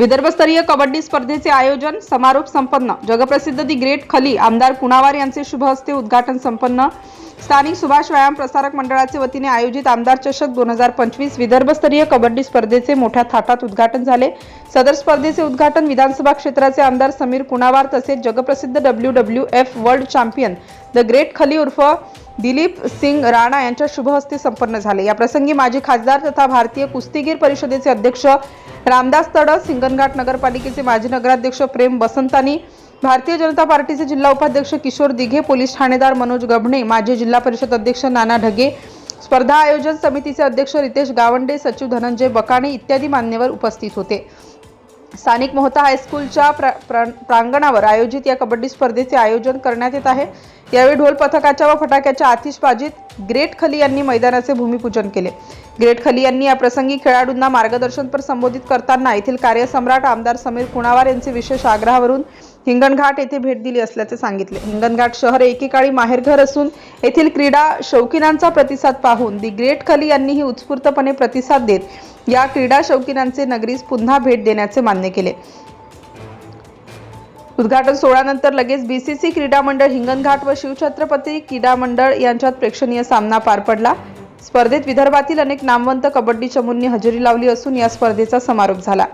विदर्भस्तरीय कबड्डी स्पर्धेचे आयोजन समारोप संपन्न. जगप्रसिद्ध दी ग्रेट खली आमदार कुणावार यांचे शुभ हस्ते उद्घाटन संपन्न. स्थानिक सुभाष व्यायाम प्रसारक मंडळाचे वतीने आयोजित आमदार चषक दोन हजार पंचवीस विदर्भस्तरीय कबड्डी स्पर्धेचे मोठ्या थाटात उद्घाटन झाले. सदर स्पर्धेचे उद्घाटन विधानसभा क्षेत्राचे आमदार समीर कुणावार तसेच जगप्रसिद्ध W W F world champion the great Khali उर्फ दिलीप सिंग राणा यांच्या शुभहस्ते संपन्न झाले. या प्रसंगी माजी खासदार तथा भारतीय कुस्तीगीर परिषदेचे अध्यक्ष रामदास तडस सिंगणघाट नगरपालिकेचे माजी नगराध्यक्ष प्रेम बसंतानी भारतीय जनता पार्टीचे जिल्हा उपाध्यक्ष किशोर दिघे पोलीस ठाणेदार मनोज गभणे माजी जिल्हा परिषद अध्यक्ष नाना ढगे स्पर्धा आयोजन समितीचे अध्यक्ष रितेश गावंडे सचिव धनंजय बकाणे इत्यादी मान्यवर उपस्थित होते. स्थानिक मोहता हायस्कूलच्या प्र, प्र, प्रांगणावर आयोजित या कबड्डी स्पर्धेचे आयोजन करण्यात येत आहे. यावेळी ढोल पथकाच्या व फटाक्याच्या आतिषबाजीत ग्रेट खली यांनी मैदानाचे भूमिपूजन केले. ग्रेट खली यांनी या प्रसंगी खेळाडूंना मार्गदर्शनपर संबोधित करताना येथील कार्यसम्राट आमदार समीर कुणावार यांचे विशेष आग्रहावरून हिंगणघाट येथे भेट दिली असल्याचे सांगितले. हिंगणघाट शहर एकेकाळी माहेरघर असून येथील क्रीडा शौकीनांचा प्रतिसाद पाहून दी ग्रेट खली यांनीही उत्स्फूर्तपणे प्रतिसाद देत या क्रीडा शौकीनांचे नगरीस पुन्हा भेट देण्याचे मान्य केले. उद्घाटन सोहळ्यानंतर लगेच बीसीसी क्रीडा मंडळ हिंगणघाट व शिवछत्रपती क्रीडा मंडळ यांच्यात प्रेक्षणीय सामना पार पडला. स्पर्धेत विदर्भातील अनेक नामवंत कबड्डी चमूंनी हजेरी लावली असून या स्पर्धेचा समारोप झाला.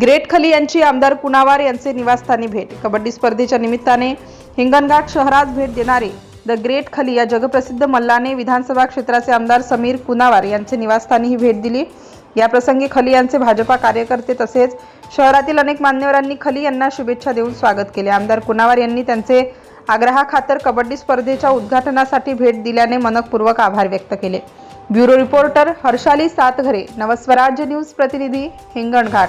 ग्रेट खली यांची आमदार कुणावार यांचे निवासस्थानी भेट. कबड्डी स्पर्धेच्या निमित्ताने हिंगणघाट शहरात भेट देणारे द ग्रेट खली या जगप्रसिद्ध मल्लाने विधानसभा क्षेत्राचे आमदार समीर कुनावार यांचे निवासस्थानी ही भेट दिली. याप्रसंगी खली यांचे भाजपा कार्यकर्ते तसेच शहरातील अनेक मान्यवरांनी खली यांना शुभेच्छा देऊन स्वागत केले. आमदार कुनावार यांनी त्यांचे आग्रहाखातर कबड्डी स्पर्धेच्या उद्घाटनासाठी भेट दिल्याने मनपूर्वक आभार व्यक्त केले. Bureau reporter Harshali Satghare Navswarajya news प्रतिनिधी Hinganghat.